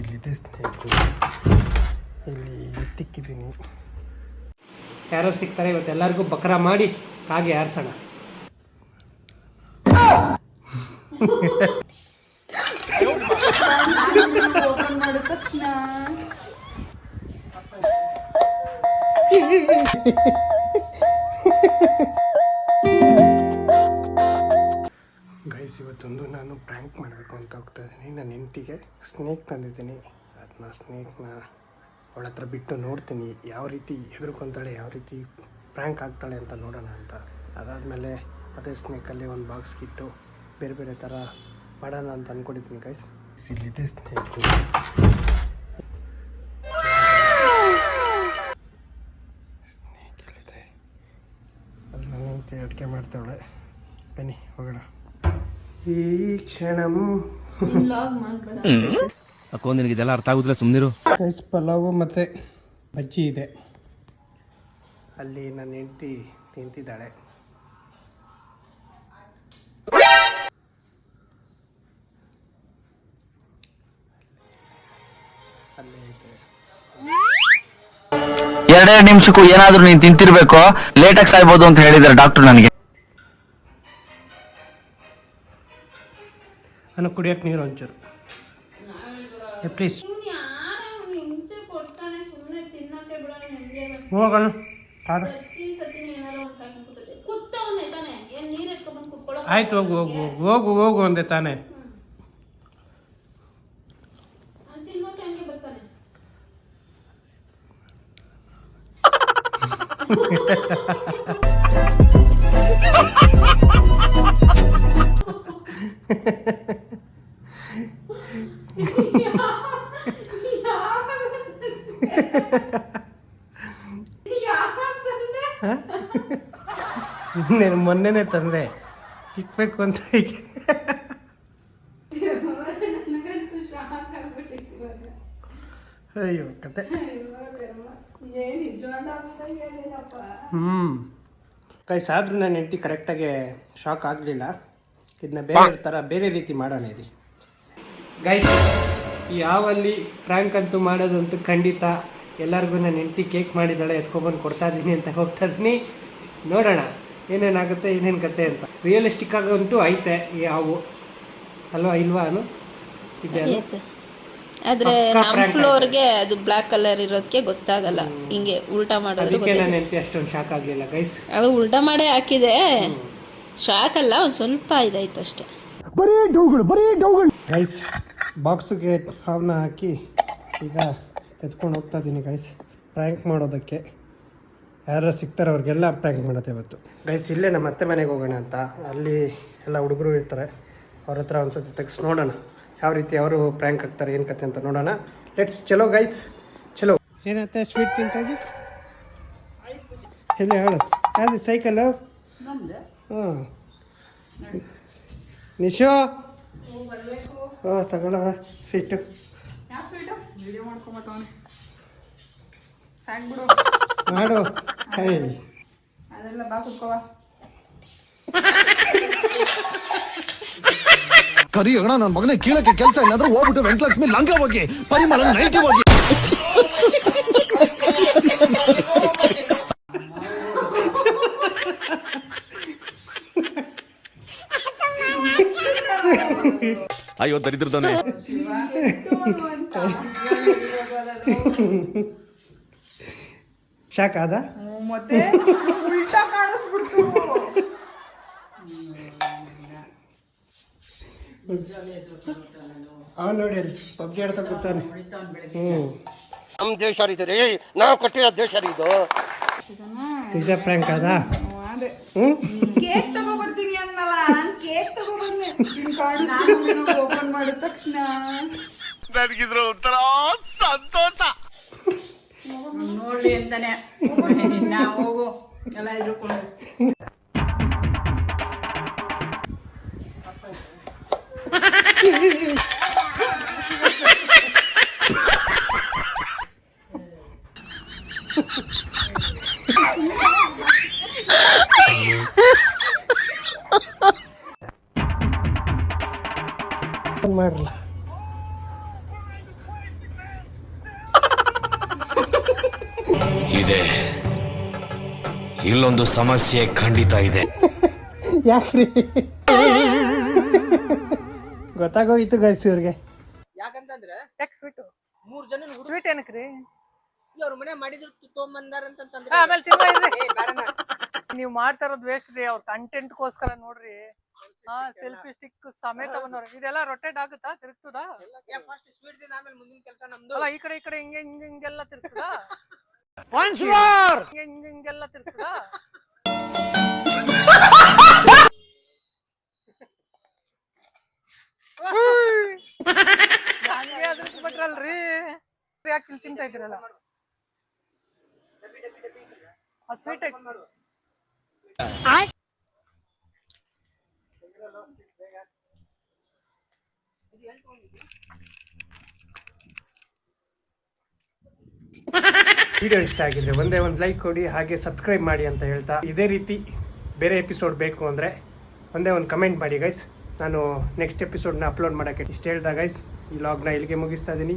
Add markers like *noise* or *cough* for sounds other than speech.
ಇಲ್ಲಿದೆ ಸ್ನೇಹಿತರು ಇಲ್ಲಿ ತಿಕ್ಕಿದ್ದೀನಿ ಯಾರು ಸಿಗ್ತಾರೆ ಇವತ್ತು ಎಲ್ಲರಿಗೂ ಬಕ್ರ ಮಾಡಿ ಕಾಗೆ ಆರಿಸೋಣ. ತಕ್ಷಣ *laughs* *laughs* ಗೈಸ್ ಇವತ್ತೊಂದು ನಾನು ಪ್ರ್ಯಾಂಕ್ ಮಾಡಬೇಕು ಅಂತ ಹೋಗ್ತಾ ಇದ್ದೀನಿ. ನನ್ನ ಹೆಂಡತಿಗೆ ಸ್ನೇಕ್ ತಂದಿದ್ದೀನಿ. ಅದನ್ನ ಸ್ನೇಕ್ನ ಅವಳ ಹತ್ರ ಬಿಟ್ಟು ನೋಡ್ತೀನಿ. ಯಾವ ರೀತಿ ಹೆದರ್ಕೊತಾಳೆ ಯಾವ ರೀತಿ ಪ್ರ್ಯಾಂಕ್ ಆಗ್ತಾಳೆ ಅಂತ ನೋಡೋಣ ಅಂತ. ಅದಾದಮೇಲೆ ಅದೇ ಸ್ನೇಕಲ್ಲಿ ಒಂದು ಬಾಕ್ಸ್ ಇಟ್ಟು ಬೇರೆ ಬೇರೆ ಥರ ಮಾಡೋಣ ಅಂತ ಅಂದ್ಕೊಂಡಿದ್ದೀನಿ ಗೈಸ್ ಇಲ್ಲಿದೆ ಸ್ನೇಕ್ ಸ್ನೇಕ್ ಇಲ್ಲಿದೆ ಅಲ್ಲಿ ನನ್ನ ಹೆಂಡತಿ ಅಡುಗೆ ಮಾಡ್ತಾವಳೆ. ಬನ್ನಿ ಹೋಗೋಣ. ಈ ಕ್ಷಣಂ. ಲಾಗ್ ಮಾಡ್ಬೇಡ. ಅಕ್ಕೋ ನಿನಗೆ ಇದೆಲ್ಲ ಅರ್ಥ ಆಗುದಿಲ್ಲ ಸುಮ್ಮನಿರು ರೈಸ್ ಪಲಾವು ಮತ್ತೆ ಬಜ್ಜಿ ಇದೆ. ಅಲ್ಲಿ ನನ್ನ ಹೆಂಡತಿ ತಿಂತಿದ್ದಾಳೆ. ಅಲ್ಲಿ ಐತೆ ಎರಡೆರಡು ನಿಮಿಷಕ್ಕೂ ಏನಾದ್ರೂ ನೀನ್ ತಿಂತಿರ್ಬೇಕು? ಲೇಟಾಗಿ ಸಾಯ್ಬೋದು ಅಂತ ಹೇಳಿದಾರೆ ಡಾಕ್ಟರ್ ನನಗೆ. ನಾನು ಕುಡಿಯೋಕೆ ನೀರು ಒಂಚೂರು. ಪ್ಲೀಸ್ ಹೋಗೋಣ ಕಾರ್ ಆಯ್ತು ಹೋಗು ಹೋಗು ಹೋಗು ಹೋಗು ಅಂದೆ ತಾನೇ *laughs* *laughs* ತಿನ್ನೋ ಮೊನ್ನೆನೆ ತಂದೆ. ಇಕ್ಬೇಕು ಅಂತ ಅಯ್ಯೋ, ಕತೆ. ಹ್ಮ್. ಕೈ ಸಾಬ್ರು ನನ್ನ ಹೆಂಡತಿ ಕರೆಕ್ಟಾಗಿ ಶಾಕ್ ಆಗಲಿಲ್ಲ. ಇದನ್ನ ಬೇರೆ ಥರ, ಬೇರೆ ರೀತಿ ಮಾಡೋಣ ಇರಿ. ಗೈಸ್ ಯಾವಲ್ಲಿ ಪ್ರ್ಯಾಂಕ್ ಅಂತೂ ಮಾಡೋದಂತೂ ಖಂಡಿತ ಎಲ್ಲರಿಗೂ ನಾನು ಹೆಂಡತಿ ಕೇಕ್ ಮಾಡಿದ್ದಾಳೆ ಎತ್ಕೊಬಂದು ಕೊಡ್ತಾ ಇದ್ದೀನಿ ಅಂತ ಹೋಗ್ತಾ ಇದ್ದೀನಿ ನೋಡೋಣ ಏನೇನಾಗುತ್ತೆ ಏನೇನು ಕತೆ ಅಂತ. ರಿಯಲಿಸ್ಟಿಕ್ ಆಗಂತೂ ಐತೆ ಯಾವು ಅಲ್ವಾ ಇಲ್ವಾ ಅನು? ಇದೆ? ಆದ್ರೆ prank ಫ್ಲೋರ್ಗೆ ಅದು ಬ್ಲಾಕ್ ಕಲರ್ ಇರೋದಕ್ಕೆ ಗೊತ್ತಾಗಲ್ಲ. ಹಿಂಗೆ ಉಲ್ಟಾ ಮಾಡೋದು ಅಷ್ಟೊಂದು ಶಾಕ್ ಆಗಲಿಲ್ಲ ಗೈಸ್ ಅದು ಉಲ್ಟಾ ಮಾಡೇ ಹಾಕಿದೆ. ಶಾಕ್ ಅಲ್ಲ ಒಂದ್ ಸ್ವಲ್ಪ ಇದಾಯ್ತು ಅಷ್ಟೇ ಗೈಸ್ ಬಾಕ್ಸ್ಗೆ ಹಾವನ್ನ ಹಾಕಿ ಈಗ ಎತ್ಕೊಂಡು ಹೋಗ್ತಾ ಇದ್ದೀನಿ ಗೈಸ್ ಪ್ರ್ಯಾಂಕ್ ಮಾಡೋದಕ್ಕೆ. ಯಾರು ಸಿಗ್ತಾರೆ ಅವ್ರಿಗೆಲ್ಲ ಪ್ರ್ಯಾಂಕ್ ಮಾಡುತ್ತೆ ಇವತ್ತು. ಗೈಸ್ ಇಲ್ಲೇ ನಮ್ಮ ಅತ್ತೆ ಮನೆಗೆ ಹೋಗೋಣ ಅಂತ. ಅಲ್ಲಿ ಎಲ್ಲ ಹುಡುಗರು ಇರ್ತಾರೆ. ಅವ್ರ ಹತ್ರ ಒಂದ್ಸತಿ ತೆಗ್ಸಿ ನೋಡೋಣ. ಯಾವ ರೀತಿ ಅವರು ಪ್ರ್ಯಾಂಕ್ ಆಗ್ತಾರೆ ಏನು ಕತೆ ಅಂತ ನೋಡೋಣ. ಲೆಟ್ಸ್ ಚಲೋ ಗೈಸ್ ಚಲೋ. ಏನತ್ತೆ ಸ್ವೀಟ್ ತಿಂತಾಗಿ? ಹೇಳಿ ಹೇಳು. ಯಾವುದು ಸೈಕಲ್ಲು ಹಾಂ ನಿಶೋ? ಓ ತಗೊಳವ ಸ್ವೀಟು ಯಾವ ಸ್ವೀಟು ವಿಡಿಯೋ ಮಾಡ್ಕೊಂಬತ್ತವನೆ ಸಾಕ್ ಬಿಡು. ಮಾಡು. ಹೈ. ಅದೆಲ್ಲ ಬಾ ಕುತ್ಕೋವ ಕರಿ ಅಣ್ಣ ನನ್ನ ಮಗನೇ ಕೀಳಕ್ಕೆ ಕೆಲಸ ಇಲ್ಲಾಂದ್ರೆ ಹೋಗ್ಬಿಟ್ಟು ವೆಂಕಟಲಕ್ಷ್ಮಿ ಲಂಗ ಹೋಗಿ ಪರಿಮಳ ನೈಟಿ ಹೋಗಿ. ಅಯ್ಯೋ ದರಿದ್ರದವನೇ. ಶಾಕ್ ಆದ ಮತ್ತೆ ಉಲ್ಟಾ ಕಾಣಿಸ್ಬಿಡ್ತು. ಅವ ನೋಡಿ ಅಲ್ಲಿ ಪಬ್ಜಿ ಆಡ್ತಾ ಕೂತಾನೆ. ಹ್ಞೂ ನಮ್ಮ ದೇಶ ರೀ ಇದು ರೀ ನಾವು ಕೊಟ್ಟಿರೋ ದೇಶ ರೀ ಇದು. ನಿಜ ಪ್ರ್ಯಾಂಕ್ ಅದ? ಹ್ಞೂ ಕೇಕ್ ತಗೊಬರ್ತೀನಿ ಅನ್ನಲ್ಲ ನಾನು ಕೇಕ್ ಕಾಣಿಸ್ತೀನಿ ಓಪನ್ ಮಾಡಿದ ತಕ್ಷಣ. ನನಗಿದ್ರ ಒಂಥರ ಸಂತೋಷ. ನೋಡ್ಲಿ ಅಂತಾನೆ. ಹೋಗು ಎಲ್ಲ ಇದ್ರುಕೊಂಡು. *laughs* ಇದೆ. ಇಲ್ಲೊಂದು ಸಮಸ್ಯೆ ಖಂಡಿತ ಇದೆ. *laughs* ಯಾಕ್ರಿ? ಗೊತ್ತಾಗೋಯ್ತು ಗೈಸ್ ಇವ್ರಿಗೆ. ಯಾಕಂತಂದ್ರೆ ಟೆಕ್ಸ್ ಬಿಟ್ಟು ಮೂರ್ ಜನ ಸ್ವೀಟ್ ಏನಕ್ರಿ? ಅವ್ರ ಮನೆ ಮಾಡಿದ್ರು ತೊಗೊಂಬಂದಾರ ಅಂತಂದ್ರೆ ಆಮೇಲೆ ಮಾಡ್ತಾ ಇರೋದು ವೇಸ್ಟ್ ರೀ ಅವ್ರ ಕಂಟೆಂಟ್ಗೋಸ್ಕರ ನೋಡ್ರಿ. ಹಾ ಸೆಲ್ಫಿ ಸ್ಟಿಕ್ ಸಮೇತ ಬಂದವ್ರೆ. ಇದೆಲ್ಲ ರೊಟೇಟ್ ಆಗುತ್ತಾ? ತಿರುಗ್ತದ? ಏ ಫಸ್ಟ್ ಸ್ವೀಟ್ ತಿಂದ ಆಮೇಲೆ ಕೆಲಸ ನಮ್ದು. ಅಲ್ಲ ಈ ಕಡೆ ಈ ಕಡೆ ಹಿಂಗೆ ಹಿಂಗೆ ಹಿಂಗೆಲ್ಲ ತಿರುಗ್ತದ? ಹಿಂಗೆ ಹಿಂಗೆ ಹಿಂಗೆಲ್ಲ ತಿರುಗ್ತದ? *laughs* ಅದ್ರ ಬಿಟ್ರಲ್ರಿ. ಯಾಕೆ ಇಲ್ಲಿ ತಿಂತಾ ಇದ್ದೀರಲ್ಲ? ಅದು ಸ್ವೀಟ್ ವಿಡಿಯೋ ಇಷ್ಟ ಆಗಿದ್ರೆ ಒಂದೇ ಒಂದು ಲೈಕ್ ಕೊಡಿ, ಹಾಗೆ ಸಬ್ಸ್ಕ್ರೈಬ್ ಮಾಡಿ ಅಂತ ಹೇಳ್ತಾ. ಇದೇ ರೀತಿ ಬೇರೆ ಎಪಿಸೋಡ್ ಬೇಕು ಅಂದರೆ ಒಂದೇ ಒಂದು ಕಮೆಂಟ್ ಮಾಡಿ ಗೈಸ್ ನಾನು ನೆಕ್ಸ್ಟ್ ಎಪಿಸೋಡ್ನ ಅಪ್ಲೋಡ್ ಮಾಡೋಕ್ಕೆ ಇಷ್ಟು ಹೇಳ್ದ ಗೈಸ್ ಈ ಲಾಗ್ನ ಇಲ್ಲಿಗೆ ಮುಗಿಸ್ತಾ ಇದ್ದೀನಿ